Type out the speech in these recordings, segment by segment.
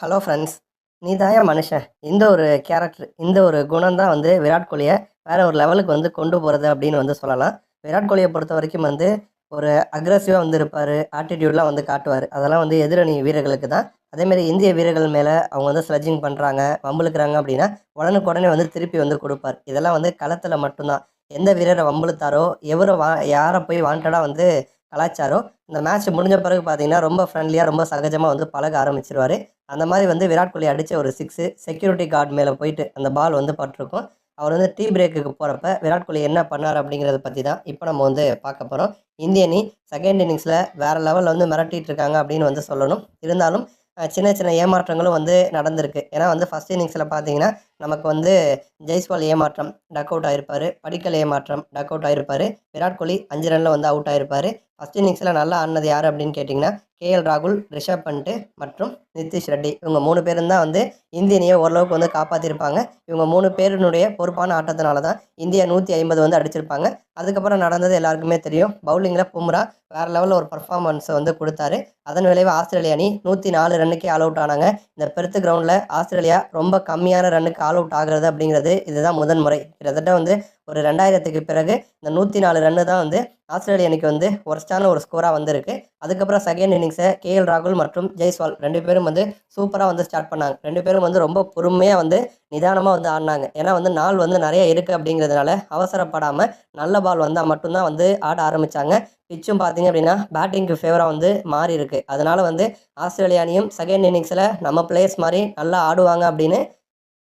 Hello friends நீ தாயா மனுஷன்? இந்த ஒரு கேரக்டர் இந்த ஒரு குணம் தான் வந்து விராட் கோலியை வேறு ஒரு லெவலுக்கு வந்து கொண்டு போகிறது அப்படின்னு வந்து சொல்லலாம். விராட் கோலியை பொறுத்த வரைக்கும் வந்து ஒரு அக்ரஸிவாக வந்து இருப்பார் ஆட்டிடியூட்லாம் வந்து காட்டுவார். அதெல்லாம் வந்து எதிரணி வீரர்களுக்கு தான். அதேமாரி இந்திய வீரர்கள் மேலே அவங்க வந்து ஸ்லட்ஜிங் பண்ணுறாங்க வம்புழுக்கிறாங்க அப்படின்னா உடனுக்குடனே வந்து திருப்பி வந்து கொடுப்பார். இதெல்லாம் வந்து களத்தில் மட்டும்தான். எந்த வீரரை வம்புழுத்தாரோ எவரை வா யாரை போய் வாண்டடாக வந்து கலாச்சாரம். இந்த மேட்ச் முடிஞ்ச பிறகு பார்த்தீங்கன்னா ரொம்ப ஃப்ரெண்ட்லியாக ரொம்ப சகஜமாக வந்து பழக ஆரம்பிச்சிருவார். அந்த மாதிரி வந்து விராட் கோலி அடித்த ஒரு சிக்ஸு செக்யூரிட்டி கார்டு மேலே போயிட்டு அந்த பால் வந்து பட்டிருக்கும். அவர் வந்து டீ பிரேக்குக்கு போகிறப்ப விராட் கோலி என்ன பண்ணார் அப்படிங்கிறத பற்றி தான் இப்போ நம்ம வந்து பார்க்க போகிறோம் இந்திய அணி செகண்ட் இன்னிங்ஸில் வேறு லெவலில் வந்து மிரட்டிகிட்டு இருக்காங்க அப்படின்னு வந்து சொல்லணும். இருந்தாலும் சின்ன சின்ன ஏமாற்றங்களும் வந்து நடந்திருக்கு. ஏன்னா வந்து ஃபஸ்ட் இன்னிங்ஸில் பார்த்தீங்கன்னா நமக்கு வந்து ஜெய்ஸ்வால் ஏமாற்றம் டக் அவுட் ஆயிருப்பார். படிக்கல் ஏமாற்றம் டக் அவுட் ஆகிருப்பார் விராட் கோலி அஞ்சு ரனில் வந்து அவுட் ஆகிருப்பார் ஃபஸ்ட் இன்னிங்ஸில் நல்லா ஆடினது யார் அப்படின்னு கேட்டிங்கன்னா கேஎல் ராகுல் ரிஷப் பண்ட்டு மற்றும் நிதிஷ் ரெட்டி. இவங்க மூணு பேரும் தான் வந்து இந்தியனையே ஓரளவுக்கு வந்து காப்பாற்றிருப்பாங்க இவங்க மூணு பேருனுடைய பொறுப்பான ஆட்டத்தினால தான் இந்தியா நூற்றி ஐம்பது வந்து அடிச்சிருப்பாங்க. அதுக்கப்புறம் நடந்தது எல்லாருக்குமே தெரியும். பவுலிங்கில் பும்ரா வேறு லெவலில் ஒரு பர்ஃபார்மன்ஸை வந்து கொடுத்தாரு. அதன் விளைவு ஆஸ்திரேலிய அணி நூற்றி நாலு ரன்னுக்கே ஆல் அவுட் ஆனாங்க. இந்த பெருத்து கிரவுண்டில் ஆஸ்திரேலியா ரொம்ப கம்மியான ரன்னுக்கு ஆல் அவுட் ஆகிறது அப்படிங்கிறது இதுதான் முதன் முறை. கிட்டத்தட்ட வந்து ஒரு ரெண்டாயிரத்துக்கு பிறகு இந்த நூற்றி நாலு ரன்னு தான் வந்து ஆஸ்திரேலிய அணிக்கு வந்து ஒர்ஸ்டான ஒரு ஸ்கோராக வந்திருக்கு. அதுக்கப்புறம் செகண்ட் இன்னிங்ஸை கேஎல் ராகுல் மற்றும் ஜெய்ஸ்வால் ரெண்டு பேரும் வந்து சூப்பராக வந்து ஸ்டார்ட் பண்ணாங்க. ரெண்டு பேரும் வந்து ரொம்ப பொறுமையாக வந்து நிதானமாக வந்து ஆடினாங்க. ஏன்னா வந்து நாள் வந்து நிறைய இருக்குது அப்படிங்கிறதுனால அவசரப்படாமல் நல்ல பால் வந்தால் மட்டும்தான் வந்து ஆட ஆரம்பித்தாங்க பிச்சும் பார்த்தீங்க அப்படின்னா பேட்டிங்க்கு ஃபேவராக வந்து மாறி இருக்கு அதனால வந்து ஆஸ்திரேலிய அணியும் செகண்ட் இன்னிங்ஸில் நம்ம பிளேயர்ஸ் மாதிரி நல்லா ஆடுவாங்க அப்படின்னு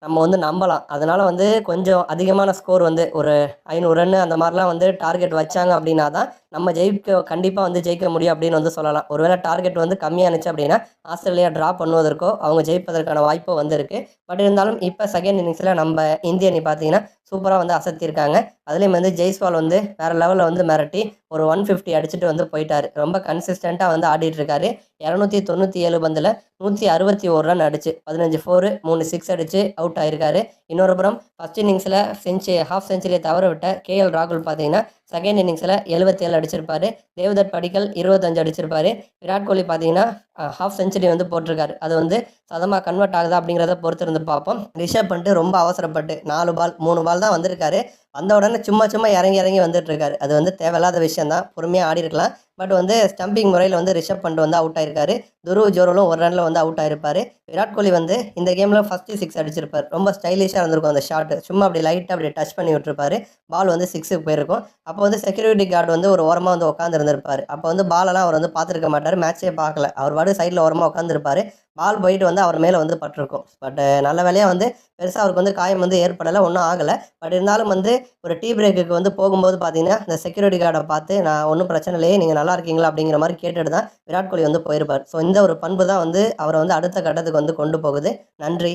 நம்ம வந்து நம்பலாம். அதனால் வந்து கொஞ்சம் அதிகமான ஸ்கோர் வந்து ஒரு ஐநூறு ரன் அந்த மாதிரிலாம் வந்து டார்கெட் வச்சாங்க அப்படின்னா தான் நம்ம ஜெயிக்க கண்டிப்பாக வந்து ஜெயிக்க முடியும் அப்படின்னு வந்து சொல்லலாம். ஒருவேளை டார்கெட் வந்து கம்மியானுச்சு அப்படின்னா ஆஸ்திரேலியா ட்ரா பண்ணுவதற்கோ அவங்க ஜெயிப்பதற்கான வாய்ப்பு வந்து இருக்குது பட் இருந்தாலும் இப்போ செகண்ட் இன்னிங்ஸில் நம்ம இந்திய அணி பார்த்தீங்கன்னா சூப்பராக வந்து அசத்தியிருக்காங்க அதுலேயும் வந்து ஜெய்ஸ்வால் வந்து வேறு லெவலில் வந்து மிரட்டி ஒரு ஒன் ஃபிஃப்டி அடிச்சுட்டு வந்து போயிட்டார். ரொம்ப கன்சிஸ்டண்ட்டாக வந்து ஆடிட்டு இருக்காரு இரநூத்தி தொண்ணூற்றி ஏழு பந்தில் நூற்றி அறுபத்தி ஒரு ரன் அடிச்சு பதினஞ்சு ஃபோரு மூணு சிக்ஸ் அடிச்சு அவுட் ஆயிருக்காரு. இன்னொரு புறம் ஃபஸ்ட் இன்னிங்ஸில் செஞ்சு ஹாஃப் செஞ்சுரியை தவற விட்ட கே எல் ராகுல் பார்த்தீங்கன்னா செகண்ட் இன்னிங்ஸில் எழுபத்தேழு அடிச்சிருப்பாரு. தேவதர் படிக்கல் இருபத்தஞ்சு அடிச்சிருப்பாரு. விராட் கோலி பார்த்தீங்கன்னா ஹாஃப் செஞ்சுரி வந்து போட்டிருக்காரு. அது வந்து சதமாக கன்வெர்ட் ஆகுதா அப்படிங்கிறத பொறுத்து இருந்து பார்ப்போம். ரிஷப் பண்ணிட்டு ரொம்ப அவசரப்பட்டு நாலு பால் மூணு பால் தான் வந்திருக்காரு. வந்த உடனே சும்மா சும்மா இறங்கி இறங்கி வந்துட்டு இருக்காரு அது வந்து தேவையில்லாத விஷயம் தான். பொறுமையாக ஆடி இருக்கலாம். பட் வந்து ஸ்டம்பிங் முறையில் வந்து ரிஷப் பண்ட் வந்து அவுட் ஆயிருக்காரு. துருவ் ஜோரலும் ஒரு ரனில் வந்து அவுட் ஆயிருப்பார். விராட் கோலி வந்து இந்த கேமில் ஃபஸ்ட்டு சிக்ஸ் அடிச்சிருப்பார். ரொம்ப ஸ்டைலிஷாக இருந்திருக்கும் அந்த ஷாட் சும்மா அப்படி லைட்டாக அப்படி டச் பண்ணி விட்டுருப்பார். பால் வந்து சிக்ஸுக்கு போயிருக்கும். அப்போ வந்து செக்யூரிட்டி கார்டு வந்து ஒரு ஓரமாக வந்து உட்காந்துருந்துருப்பார் அப்போ வந்து பாலெல்லாம் அவர் வந்து பார்த்துருக்க மாட்டார். மேட்சே பார்க்கல. அவர் பாடு சைடில் ஓரமாக உட்காந்துருப்பாரு பால் போயிட்டு வந்து அவர் மேலே வந்து பட்டிருக்கும். பட் நல்ல வேலையாக வந்து பெருசாக அவருக்கு வந்து காயம் வந்து ஏற்படலை ஒன்றும் ஆகலை. பட் இருந்தாலும் வந்து ஒரு டீ பிரேக்குக்கு வந்து போகும்போது பார்த்தீங்கன்னா இந்த செக்யூரிட்டி கார்டை பார்த்து நான் ஒன்றும் பிரச்சனை இல்லையே நீங்கள் நல்லா இருக்கீங்களா அப்படிங்கிற மாதிரி கேட்டுட்டு தான் விராட் கோலி வந்து போயிருப்பார். ஸோ இந்த ஒரு பண்பு தான் வந்து அவரை வந்து அடுத்த கட்டத்துக்கு வந்து கொண்டு போகுது. நன்றி.